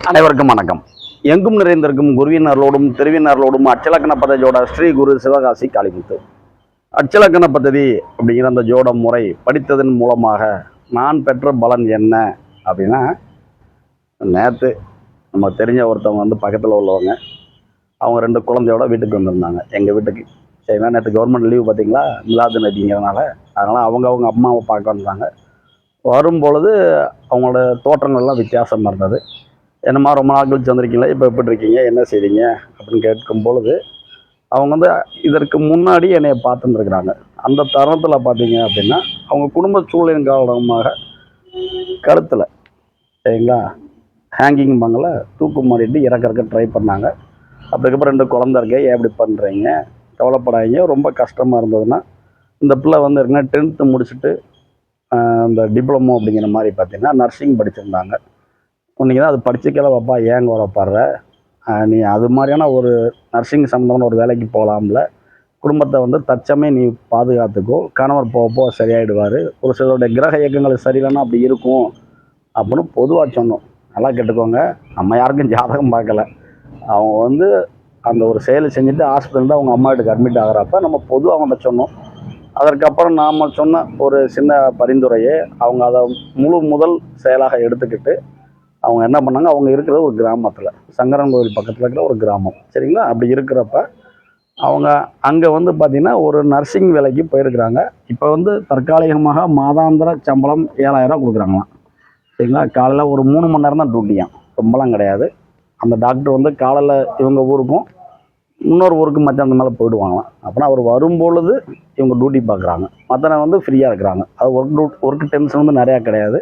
அனைவருக்கும் வணக்கம். எங்கும் நிறைந்திருக்கும் குருவினர்களோடும் திருவினர்களோடும் அச்சலக்கண பதவியோட ஸ்ரீ குரு சிவகாசி காளிமுத்து. அச்சலக்கண பதவி அப்படிங்கிற அந்த ஜோட முறை படித்ததன் மூலமாக நான் பெற்ற பலன் என்ன அப்படின்னா நேற்று நம்ம தெரிஞ்ச ஒருத்தவங்க வந்து பக்கத்தில் உள்ளவங்க அவங்க ரெண்டு குழந்தையோட வீட்டுக்கு வந்திருந்தாங்க. எங்கள் வீட்டுக்கு. சரிங்களா? நேற்று கவர்மெண்ட் லீவு பார்த்தீங்களா? மிலாது நதிங்கிறதுனால அதனால் அவங்க அவங்க அம்மாவை பார்க்க வந்தாங்க. வரும்பொழுது அவங்களோட தோற்றங்கள்லாம் வித்தியாசமாக இருந்தது. என்னம்மா ரொம்ப நாள் கழிச்சு வந்திருக்கீங்களா? இப்போ எப்படி இருக்கீங்க? என்ன செய்கிறீங்க அப்படின்னு கேட்கும் பொழுது அவங்க வந்து இதற்கு முன்னாடி என்னை பார்த்துருந்துருக்குறாங்க. அந்த தருணத்தில் பார்த்தீங்க அப்படின்னா அவங்க குடும்ப சூழலின் காரணமாக கழுத்தில் சரிங்களா? ஹேங்கிங் பங்கில் தூக்கு மாறிட்டு இறக்கறக்க ட்ரை பண்ணாங்க. அதுக்கப்புறம் ரெண்டு குழந்த இருக்கு ஏன் இப்படி பண்ணுறீங்க கவலைப்படாதீங்க ரொம்ப கஷ்டமாக இருந்ததுன்னா இந்த பிள்ளை வந்து இருக்குன்னா டென்த்து முடிச்சுட்டு அந்த இந்த டிப்ளமோ அப்படிங்கிற மாதிரி பார்த்தீங்கன்னா நர்சிங் படிச்சிருந்தாங்க. நீங்கள் தான் அது படிச்சுக்கல பாப்பா ஏங்க வரப்படுற நீ அது மாதிரியான ஒரு நர்சிங் சம்மந்தமான ஒரு வேலைக்கு போகலாம்ல. குடும்பத்தை வந்து தச்சமே நீ பாதுகாத்துக்கோ. கணவர் போக போக சரியாயிடுவார். ஒரு சிலருடைய கிரக இயக்கங்கள் சரியில்லைன்னா அப்படி இருக்கும் அப்படின்னு பொதுவாக சொன்னோம். நல்லா கேட்டுக்கோங்க. நம்ம யாருக்கும் ஜாதகம் பார்க்கல. அவங்க வந்து அந்த ஒரு செயலை செஞ்சுட்டு ஹாஸ்பிட்டலில் அவங்க அம்மா வீட்டுக்கு அட்மிட் ஆகிறப்ப நம்ம பொதுவாக அவங்கள்ட்ட சொன்னோம். அதற்கப்புறம் நாம் சொன்ன ஒரு சின்ன பரிந்துரையை அவங்க அதை முழு முதல் செயலாக எடுத்துக்கிட்டு அவங்க என்ன பண்ணாங்க? அவங்க இருக்கிற ஒரு கிராமத்தில். சங்கரன் கோவில் பக்கத்தில் இருக்கிற ஒரு கிராமம். சரிங்களா? அப்படி இருக்கிறப்ப அவங்க அங்கே வந்து பார்த்திங்கன்னா ஒரு நர்சிங் வேலைக்கு போயிருக்கிறாங்க. இப்போ வந்து தற்காலிகமாக மாதாந்திர சம்பளம் ஏழாயிரம் கொடுக்குறாங்களாம். சரிங்களா? காலையில் ஒரு மூணு மணி நேரம் தான் டியூட்டியாம் ரொம்பலாம் கிடையாது. அந்த டாக்டர் வந்து காலையில் இவங்க ஊருக்கும் இன்னொரு ஊருக்கு மத்தியானம் மேலே போயிடுவாங்களாம். அப்படின்னா அவர் வரும்பொழுது இவங்க டியூட்டி பார்க்குறாங்க மற்ற வந்து ஃப்ரீயாக இருக்கிறாங்க. அது ஒர்க் டூ ஒர்க் டென்ஷன் வந்து நிறையா கிடையாது.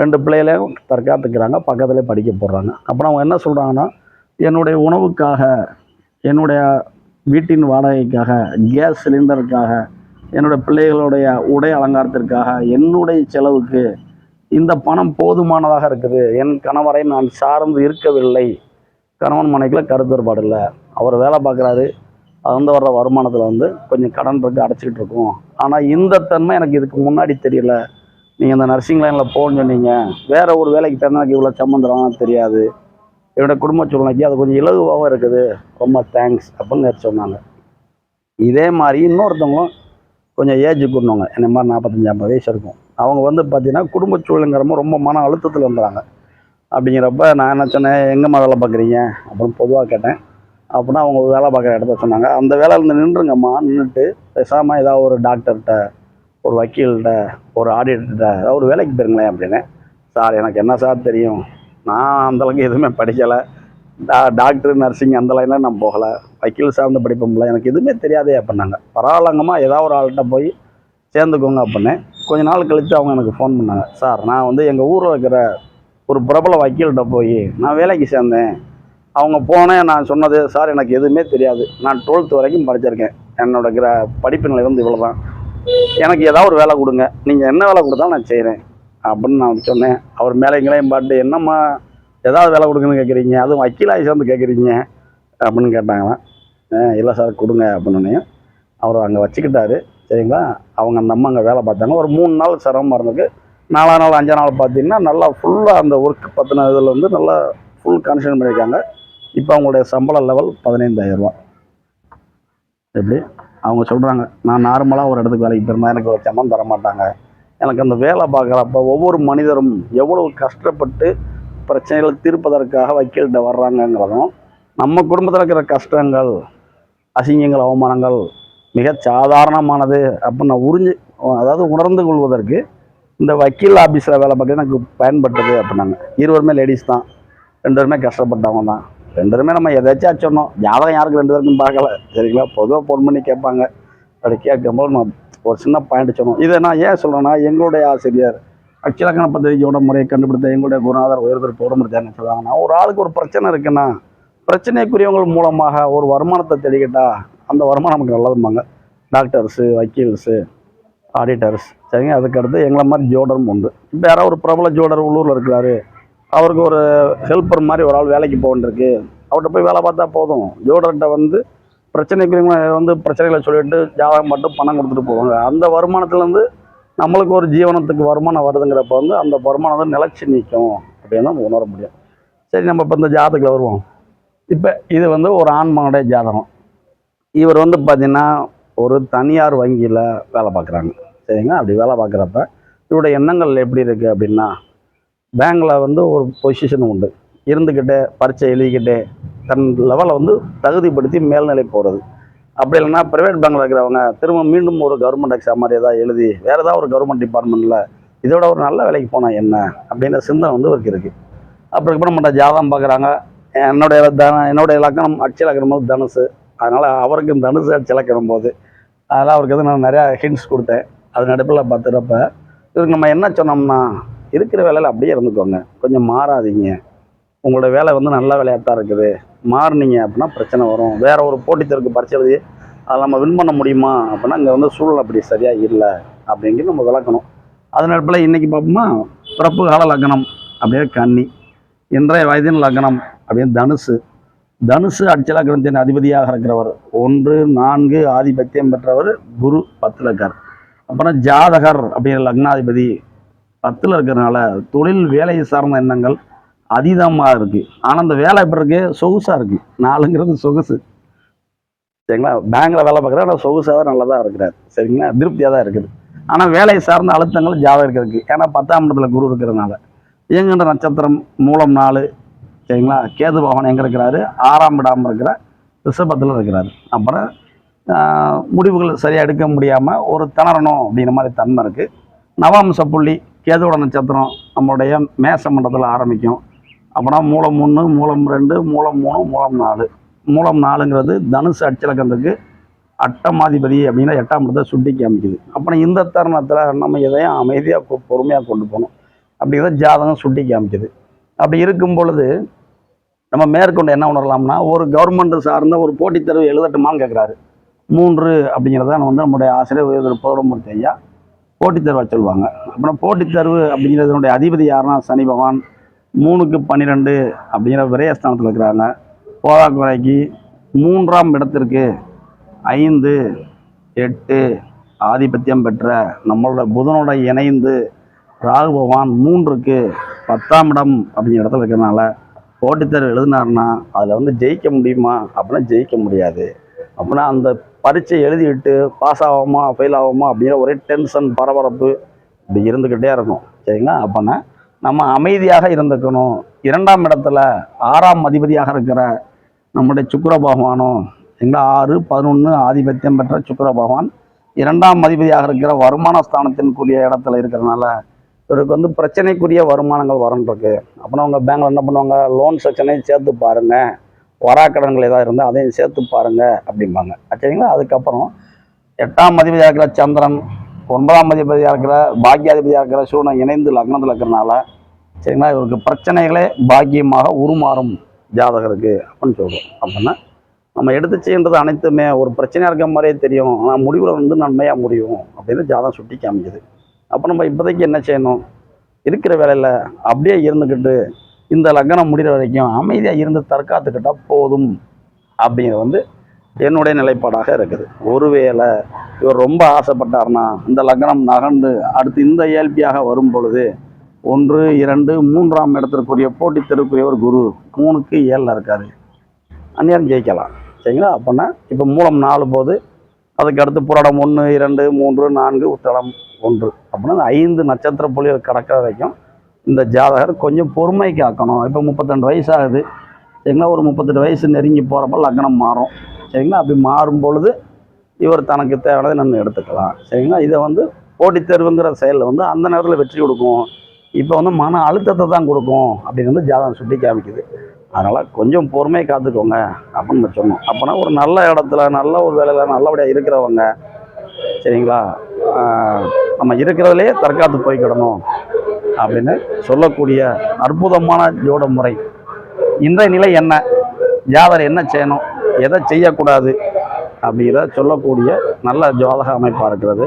ரெண்டு பிள்ளைகளையும் தற்காத்துக்கிறாங்க பக்கத்தில் படிக்க போடுறாங்க அப்புறம் அவங்க என்ன சொல்கிறாங்கன்னா என்னுடைய உணவுக்காக என்னுடைய வீட்டின் வாடகைக்காக கேஸ் சிலிண்டருக்காக என்னுடைய பிள்ளைகளுடைய உடை அலங்காரத்திற்காக என்னுடைய செலவுக்கு இந்த பணம் போதுமானதாக இருக்குது. என் கணவரை நான் சார்ந்து இருக்கவில்லை. கணவன் மனைக்குள்ள கருத்து வேறுபாடு இல்லை. அவர் வேலை பார்க்குறாரு. அது வந்து வர்ற வருமானத்தில் வந்து கொஞ்சம் கடன் இருக்கு அடைச்சிக்கிட்டு இருக்கோம். ஆனால் இந்த தன்மை எனக்கு இதுக்கு முன்னாடி தெரியல. நீங்கள் இந்த நர்சிங் லைனில் போகணும்னு சொன்னீங்க. வேறு ஒரு வேலைக்கு போயிருந்தா எனக்கு இவ்வளோ சம்மந்தம் தெரியாது. என்னோட குடும்ப சூழ்நிலைக்கு அது கொஞ்சம் இலகுவாகவும் இருக்குது. ரொம்ப தேங்க்ஸ் அப்படின்னு சொன்னாங்க. இதே மாதிரி இன்னொருத்தவங்களும் கொஞ்சம் ஏஜ் கூடவங்க என்ன மாதிரி நாற்பத்தஞ்சு ஐம்பது வயசு இருக்கும். அவங்க வந்து பார்த்தீங்கன்னா குடும்ப சூழலுங்கிறப்ப ரொம்ப மன அழுத்தத்தில் வந்துடுறாங்க அப்படிங்கிறப்ப நான் என்ன சொன்னேன் எங்கம்மா வேலை பார்க்குறீங்க? அப்படின்னு பொதுவாக கேட்டேன். அப்படின்னா அவங்க வேலை பார்க்குற இடத்த சொன்னாங்க. அந்த வேலையில் நின்றுங்கம்மா நின்றுட்டு பேசாமல் ஏதாவது ஒரு டாக்டர்கிட்ட ஒரு வக்கீல்கிட்ட ஒரு ஆடிட்டர்கிட்ட ஏதாவது ஒரு வேலைக்கு போயிருங்களேன் அப்படின்னு. சார் எனக்கு என்ன சார் தெரியும்? நான் அந்தளவுக்கு எதுவுமே படிக்கலை. டா டாக்டர் நர்சிங் அந்த லைனில் நான் போகலை. வக்கீல் சார்ந்த படிப்பும்ல எனக்கு எதுவுமே தெரியாதே அப்படின்னாங்க. பரவாயில்லங்கம்மா ஏதாவது ஒரு ஆள்கிட்ட போய் சேர்ந்துக்கோங்க அப்படின்னு. கொஞ்ச நாள் கழித்து அவங்க எனக்கு ஃபோன் பண்ணாங்க. சார் நான் வந்து எங்கள் ஊரில் இருக்கிற ஒரு பிரபல வக்கீல்கிட்ட போய் நான் வேலைக்கு சேர்ந்தேன். அவங்க போனேன் நான் சொன்னது சார் எனக்கு எதுவுமே தெரியாது. நான் டுவெல்த் வரைக்கும் படிச்சிருக்கேன். என்னோட கிர படிப்பு நிலை வந்து இவ்வளோ தான் எனக்கு ஏதாவது ஒரு வேலை கொடுங்க. நீங்கள் என்ன வேலை கொடுத்தாலும் நான் செய்கிறேன் அப்படின்னு நான் சொன்னேன். அவர் மேலே எங்களையும் பாட்டு என்னம்மா ஏதாவது வேலை கொடுங்கன்னு கேட்குறீங்க அதுவும் வக்கீலாகி சேர்ந்து கேட்குறீங்க அப்படின்னு கேட்டாங்களாம். "ஆ, இல்லை சார் கொடுங்க. அப்படின்னு அவர் அங்கே வச்சுக்கிட்டாரு. சரிங்களா? அவங்க அந்த அம்மா அங்கே வேலை பார்த்தாங்க. ஒரு மூணு நாள் சிரமமாக இருந்தது நாலா நாள் அஞ்சா நாள் பார்த்தீங்கன்னா நல்லா ஃபுல்லாக அந்த ஒர்க் பற்றின இதில் வந்து நல்லா ஃபுல் கான்சன்ட்ரேட் பண்ணியிருக்காங்க. இப்போ அவங்களுடைய சம்பள லெவல் பதினைந்தாயிரம் ரூபா எப்படி? அவங்க சொல்கிறாங்க நான் நார்மலாக ஒரு இடத்துக்கு வேலைக்கு போயிருந்தா எனக்கு ஒரு சம்பளம் தர மாட்டாங்க. எனக்கு அந்த வேலை பார்க்குறப்ப ஒவ்வொரு மனிதரும் எவ்வளவு கஷ்டப்பட்டு பிரச்சனைகளை தீர்ப்பதற்காக வக்கீல்கிட்ட வர்றாங்கங்கிறதும் நம்ம குடும்பத்தில் இருக்கிற கஷ்டங்கள் அசிங்கங்கள் அவமானங்கள் மிக சாதாரணமானது அப்படின்னு நான் உறிஞ்சு அதாவது உணர்ந்து கொள்வதற்கு இந்த வக்கீல் ஆஃபீஸில் வேலை பார்க்க எனக்கு பயன்பட்டது அப்படின்னாங்க. இருவருமே லேடிஸ் தான். ரெண்டு பேருமே கஷ்டப்பட்டவங்க தான். ரெண்டு பேருமே நம்ம எதாச்சும் சொன்னோம் ஜாதகம் யாருக்கு ரெண்டு பேருக்கும் பார்க்கல. சரிங்களா? பொதுவாக ஃபோன் பண்ணி கேட்பாங்க. அப்படி கேட்கும்போது நம்ம ஒரு சின்ன பாயிண்ட் சொன்னோம் இதை நான் ஏன் சொல்கிறேன்னா எங்களுடைய ஆசிரியர் அச்சிலக்கண பத்திரிகையோட முறையை கண்டுபிடித்த எங்களுடைய குருநாதர் உயர்தர் போடமுடிச்சா என்ன சொல்லுவாங்கன்னா ஒரு ஆளுக்கு ஒரு பிரச்சனை இருக்குன்னா பிரச்சனைக்குரியவங்க மூலமாக ஒரு வருமானத்தை தெளிக்கிட்டா அந்த வருமானம் நமக்கு நல்லதும்பாங்க. டாக்டர்ஸு வக்கீல்ஸு ஆடிட்டர்ஸ் சரிங்க? அதுக்கடுத்து எங்களை மாதிரி ஜோடரும் உண்டு. இப்போ யாராவது ஒரு பிரபல ஜோடர் உள்ளூரில் இருக்கிறாரு. அவருக்கு ஒரு ஹெல்ப்பர் மாதிரி ஒரு ஆள் வேலைக்கு போகண்டிருக்கு அவர்கிட்ட போய் வேலை பார்த்தா போதும். ஜோடர்கிட்ட வந்து பிரச்சனைக்குரியவங்க வந்து பிரச்சனைகளை சொல்லிட்டு ஜாதகம் மட்டும் பணம் கொடுத்துட்டு போவாங்க. அந்த வருமானத்துலேருந்து நம்மளுக்கு ஒரு ஜீவனத்துக்கு வருமானம் வருதுங்கிறப்ப வந்து அந்த வருமானம் வந்து நிலச்சி நிற்கும் அப்படின்னு நம்ம உணர முடியும். சரி நம்ம இப்போ இந்த ஜாதகத்தில் வருவோம். இப்போ இது வந்து ஒரு ஆண்மனுடைய ஜாதகம். இவர் வந்து பார்த்திங்கன்னா ஒரு தனியார் வங்கியில் வேலை பார்க்குறாங்க. சரிங்களா? அப்படி வேலை பார்க்குறப்ப இவருடைய எண்ணங்கள் எப்படி இருக்குது அப்படின்னா பேங்க்கில் வந்து ஒரு பொசிஷன் உண்டு. இருந்துக்கிட்டே பரீட்சை எழுதிக்கிட்டே தன் லெவலை வந்து தகுதிப்படுத்தி மேல்நிலை போகிறது அப்படி இல்லைன்னா ப்ரைவேட் பேங்க்கில் இருக்கிறவங்க திரும்ப மீண்டும் ஒரு கவர்மெண்ட் எக்ஸாம் மாதிரி ஏதாவது எழுதி வேறு ஏதாவது ஒரு கவர்மெண்ட் டிபார்ட்மெண்ட்டில் இதோட ஒரு நல்ல வேலைக்கு போனால் என்ன? அப்படின்ற சிந்தனை வந்து இவருக்கு இருக்குது அப்புறம் நம்மகிட்ட ஜாதகம் பார்க்குறாங்க என்னுடைய தன என்னுடைய இலக்கணம் அச்சு லக்கணம் போது தனுசு. அதனால் அவருக்கும் தனுசு அச்சு லக்கணம் போது அதெல்லாம் அவருக்கு வந்து நான் நிறையா ஹிண்ட்ஸ் கொடுத்தேன். அது நடுப்பில் பார்த்துறப்ப இவருக்கு நம்ம என்ன சொன்னோம்னா இருக்கிற வேலையில் அப்படியே இருந்துக்கோங்க. கொஞ்சம் மாறாதீங்க. உங்களோட வேலை வந்து நல்ல வேலையாக தான் இருக்குது. மாறுனீங்க அப்படின்னா பிரச்சனை வரும். வேறு ஒரு போட்டித்தருக்கு பரிசு எழுதி அதை நம்ம வின் பண்ண முடியுமா அப்படின்னா இங்கே வந்து சூழல் அப்படி சரியாக இல்லை அப்படிங்கிறது நம்ம விளக்கணும். அதனால இன்றைக்கி பார்ப்போமா பிறப்பு கால லக்னம் அப்படியே கன்னி இன்றைய வயதின் லக்னம் அப்படியே தனுசு. தனுசு அட்ச லக்னத்தின் அதிபதியாக இருக்கிறவர் ஒன்று நான்கு ஆதிபத்தியம் பெற்றவர் குரு பத்தில் அப்புறம் ஜாதகர் அப்படிங்கிற லக்னாதிபதி பத்தில் இருக்கிறனால தொழில் வேலை சார்ந்த எண்ணங்கள் அதீதமாக இருக்குது ஆனால் அந்த வேலை எப்படி இருக்கு? சொகுசாக இருக்குது நாலுங்கிறது சொகுசு. சரிங்களா? பேங்க்கில் வேலை பார்க்குறாரு ஆனால் சொகுசாக தான் நல்லதாக இருக்கிறார். சரிங்களா? திருப்தியாக தான் இருக்குது. ஆனால் வேலையை சார்ந்த அழுத்தங்கள் ஜாதகம் இருக்குது ஏன்னா பத்தாம் இடத்துல குரு இருக்கிறதுனால. இயங்குகின்ற நட்சத்திரம் மூலம் நாலு. சரிங்களா? கேது பகவான் எங்கே இருக்கிறாரு? ஆறாம் இடம் இருக்கிற ரிஷபத்தில் இருக்கிறாரு. அப்புறம் முடிவுகள் சரியாக எடுக்க முடியாமல் ஒரு திணறணும் அப்படிங்கிற மாதிரி தன்மை இருக்குது நவாம்ச புள்ளி கேதுவோட நட்சத்திரம் நம்மளுடைய மேச மண்டலத்தில் ஆரம்பிக்கும். அப்புறம் மூலம் ஒன்று மூலம் ரெண்டு மூலம் மூணு மூலம் நாலு. மூலம் நாலுங்கிறது தனுசு அச்சலக்கத்துக்கு அட்டமாதிபதி அப்படின்னா எட்டாம் இடத்தை சுட்டி காமிக்குது. அப்புறம் இந்த தருணத்தில் நம்ம எதையும் அமைதியாக பொறுமையாக கொண்டு போகணும். அப்படிங்கிறத ஜாதகம் சுட்டி காமிக்குது. அப்படி இருக்கும் பொழுது நம்ம மேற்கொண்டு என்ன உணரலாம்னா ஒரு கவர்மெண்ட் சார்ந்த ஒரு போட்டித் தேர்வு எழுதட்டுமான்னு கேட்குறாரு மூன்று அப்படிங்கிறத நம்ம வந்து நம்முடைய ஆசிரியர் உயர் பௌரமூர்த்தி ஐயா. போட்டித் தேர்வாக சொல்லுவாங்க. அப்புறம் போட்டித் தேர்வு அப்படிங்கிறதுனுடைய அதிபதி யாருன்னா சனி பகவான். மூணுக்கு பன்னிரெண்டு அப்படிங்கிற விரயஸ்தானத்தில் இருக்கிறாங்க. போதாக்குறைக்கு மூன்றாம் இடத்திற்கு ஐந்து எட்டு ஆதிபத்தியம் பெற்ற நம்மளோட புதனோட இணைந்து ராகு பகவான் மூன்றுக்கு பத்தாம் இடம் அப்படிங்கிற இடத்துல இருக்கிறனால போட்டித்தேர்வு எழுதினாருன்னா அதில் வந்து ஜெயிக்க முடியுமா அப்படின்னா ஜெயிக்க முடியாது. அப்படின்னா அந்த பரீட்சை எழுதிவிட்டு பாஸ் ஆகாமா ஃபெயில் ஆகாமா அப்படிங்கிற ஒரே டென்ஷன் பரபரப்பு இப்படி இருந்துக்கிட்டே இருக்கும். சரிங்களா? அப்போனா நம்ம அமைதியாக இருந்துக்கணும். இரண்டாம் இடத்துல ஆறாம் அதிபதியாக இருக்கிற நம்முடைய சுக்கர பகவானும் எங்களா ஆறு பதினொன்று ஆதிபத்தியம் பெற்ற சுக்கர பகவான் இரண்டாம் அதிபதியாக இருக்கிற வருமான ஸ்தானத்தின்குரிய இடத்துல இருக்கிறனால இவருக்கு வந்து பிரச்சனைக்குரிய வருமானங்கள் வரன்றிருக்கு அப்புறம் அவங்க பேங்க்ல என்ன பண்ணுவாங்க? லோன் செக்ஷனையும் சேர்த்து பாருங்கள் வராக்கடன்கள் ஏதாவது இருந்தால் அதையும் சேர்த்து பாருங்க அப்படிம்பாங்க. சரிங்களா? அதுக்கப்புறம் எட்டாம் அதிபதியாக இருக்கிற சந்திரன் ஒன்பதாம் அதிபதியாக இருக்கிற பாக்கியாதிபதியாக இருக்கிற சூரியன் இணைந்து லக்னத்தில் இருக்கிறனால சரிங்களா? இவருக்கு பிரச்சனைகளே பாக்கியமாக உருமாறும் ஜாதகருக்கு அப்படின்னு சொல்கிறோம் அப்படின்னா நம்ம எடுத்து செய்கின்றது அனைத்துமே ஒரு பிரச்சனையாக இருக்க மாதிரியே தெரியும். ஆனால் முடிவில் வந்து நன்மையாக முடியும் அப்படின்னு ஜாதகம் சுட்டி காமிக்குது. அப்போ நம்ம இப்போதைக்கு என்ன செய்யணும்? இருக்கிற வேலையில் அப்படியே இருந்துக்கிட்டு இந்த லக்னம் முடிகிற வரைக்கும் அமைதியாக இருந்து தற்காத்துக்கிட்டால் போதும் அப்படிங்கிறது வந்து என்னுடைய நிலைப்பாடாக இருக்குது. ஒருவேளை இவர் ரொம்ப ஆசைப்பட்டார்னா இந்த லக்னம் நகர்ந்து அடுத்து இந்த இயல்பியாக வரும் பொழுது ஒன்று இரண்டு மூன்றாம் இடத்திற்குரிய போட்டி தெருக்குரியவர் குரு மூணுக்கு ஏழில் இருக்கார். அந்நேரம் ஜெயிக்கலாம். சரிங்களா? அப்படின்னா இப்போ மூலம் நாலு போது அதுக்கு அடுத்து புரடம் ஒன்று இரண்டு மூன்று நான்கு உத்தடம் ஒன்று. அப்படின்னா ஐந்து நட்சத்திர புள்ளிகள் கடக்கிற வரைக்கும் இந்த ஜாதகர் கொஞ்சம் பொறுமை காக்கணும் இப்போ முப்பத்தெண்டு வயசு ஆகுது சரிங்களா ஒரு முப்பத்தெட்டு வயசு நெருங்கி போகிறப்ப லக்னம் மாறும். சரிங்களா? அப்படி மாறும் பொழுது இவர் தனக்கு தேவையானதை நம்ம எடுத்துக்கலாம். சரிங்களா? இதை வந்து போட்டித் தேர்வுங்கிற செயலில் வந்து அந்த நேரத்தில் வெற்றி கொடுக்கும். இப்போ வந்து மன அழுத்தத்தை தான் கொடுக்கும் அப்படின்னு வந்து ஜாதகம் சுட்டி காமிக்குது. அதனால் கொஞ்சம் பொறுமையை காத்துக்கோங்க அப்படின்னு நம்ம சொன்னோம். அப்போனா ஒரு நல்ல இடத்துல நல்ல ஒரு வேலையில் நல்லபடியாக இருக்கிறவங்க சரிங்களா? நம்ம இருக்கிறதுலே தற்காத்து போய்க்கிடணும். அப்படின்னு சொல்லக்கூடிய அற்புதமான ஜோட முறை. இன்றைய நிலை என்ன? ஜாதகர் என்ன செய்யணும்? எதை செய்யக்கூடாது? அப்படிங்கிறத சொல்லக்கூடிய நல்ல ஜோதக அமைப்பாக இருக்கிறது.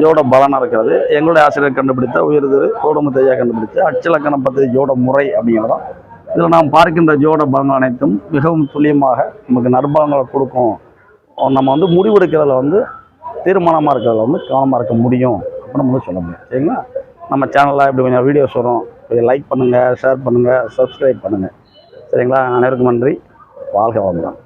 ஜோட பலனாக இருக்கிறது. எங்களுடைய ஆசிரியர் கண்டுபிடித்த உயர் திரு கோடமுத்தையா கண்டுபிடித்த அச்சலக்கணம் பற்றி ஜோட முறை அப்படிங்கிறதும் இதில் நாம் பார்க்கின்ற ஜோட பலன்கள் அனைத்தும் மிகவும் துல்லியமாக நமக்கு நற்பலங்களை கொடுக்கும். நம்ம வந்து முடிவெடுக்கிறதுல வந்து தீர்மானமாக இருக்கிறதுல வந்து கவனமாக இருக்க முடியும் அப்படின்னு நம்ம சொல்ல முடியும். சரிங்களா? நம்ம சேனலில் இப்படி கொஞ்சம் வீடியோஸ் வரும். கொஞ்சம் லைக் பண்ணுங்கள் ஷேர் பண்ணுங்கள் சப்ஸ்கிரைப் பண்ணுங்கள் சரிங்களா? அனைவருக்கும் நன்றி. வாழ்க வளமுடன்.